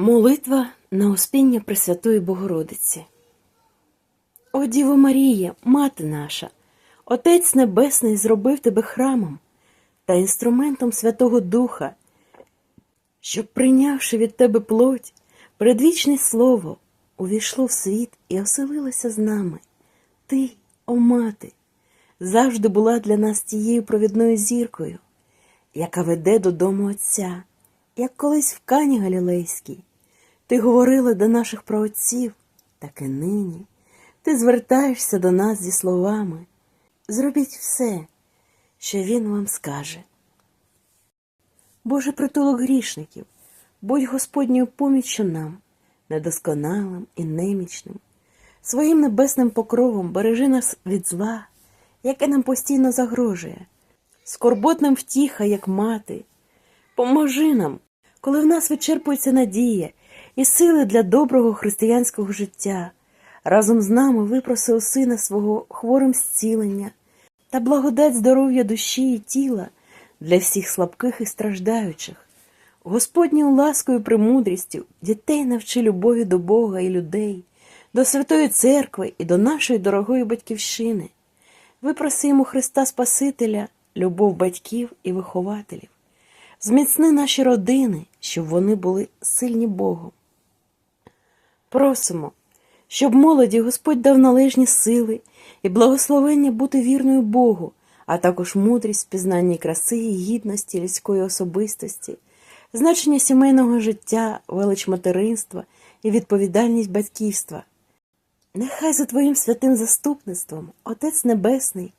Молитва на успіння Пресвятої Богородиці. О Діво Марія, мати наша, Отець Небесний зробив тебе храмом та інструментом Святого Духа, щоб, прийнявши від тебе плоть, предвічне слово, увійшло в світ і оселилося з нами. Ти, о мати, завжди була для нас тією провідною зіркою, яка веде додому Отця, як колись в Кані Галілейській. Ти говорила до наших праотців, так і нині. Ти звертаєшся до нас зі словами. Зробіть все, що він вам скаже. Боже притулок грішників, будь Господньою поміччю нам, недосконалим і немічним. Своїм небесним покровом бережи нас від зла, яке нам постійно загрожує, скорботним втіха, як мати. Поможи нам, коли в нас вичерпується надія і сили для доброго християнського життя. Разом з нами випроси у сина свого хворим зцілення та благодать здоров'я душі і тіла для всіх слабких і страждаючих. Господньою ласкою премудрістю дітей навчи любові до Бога і людей, до Святої Церкви і до нашої дорогої батьківщини. Випросимо Христа Спасителя, любов батьків і вихователів. Зміцни наші родини, щоб вони були сильні Богом. Просимо, щоб молоді Господь дав належні сили і благословення бути вірною Богу, а також мудрість в пізнанні краси і гідності людської особистості, значення сімейного життя, велич материнства і відповідальність батьківства. Нехай за Твоїм святим заступництвом Отець Небесний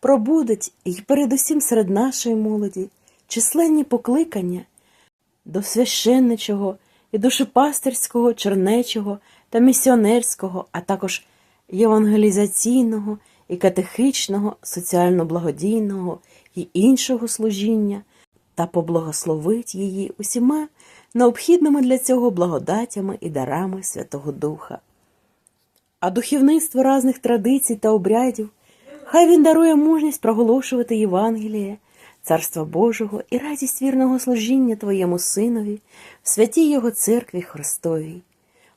пробудить і передусім серед нашої молоді численні покликання до священничого і душепастерського, чернечого та місіонерського, а також євангелізаційного і катехичного, соціально-благодійного і іншого служіння, та поблагословить її усіма необхідними для цього благодатями і дарами Святого Духа. А духовництво разних традицій та обрядів, хай він дарує мужність проголошувати Євангеліє, Царства Божого і радість вірного служіння Твоєму Синові в святій Його церкві Христовій,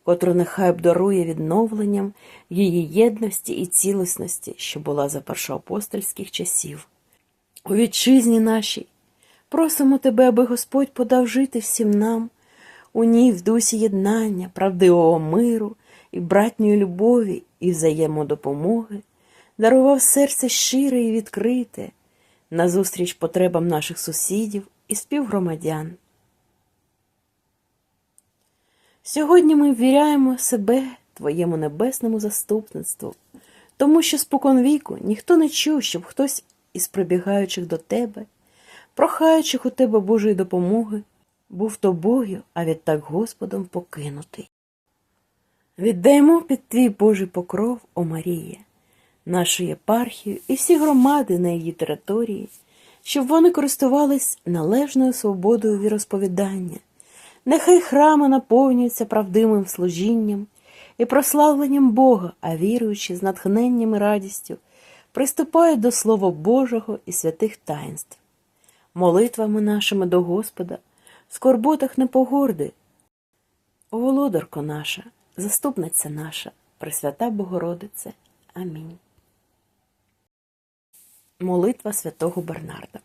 котру нехай обдарує відновленням її єдності і цілісності, що була за першоапостольських часів. У вітчизні нашій просимо Тебе, аби Господь подав жити всім нам, у ній в дусі єднання, правдивого миру і братньої любові і взаємодопомоги, дарував серце щире і відкрите назустріч потребам наших сусідів і співгромадян. Сьогодні ми ввіряємо себе Твоєму небесному заступництву, тому що споконвіку ніхто не чув, щоб хтось із прибігаючих до тебе, прохаючих у тебе Божої допомоги, був тобою, а відтак Господом покинутий. Віддаємо під твій Божий покров, о Марія, нашу єпархію і всі громади на її території, щоб вони користувались належною свободою віросповідання. Нехай храми наповнюються правдивим служінням і прославленням Бога, а віруючи з натхненням і радістю, приступають до Слова Божого і святих таїнств. Молитвами нашими до Господа, в скорботах не погорди. Володарко наша, заступниця наша, Пресвята Богородице. Амінь. Молитва святого Бернарда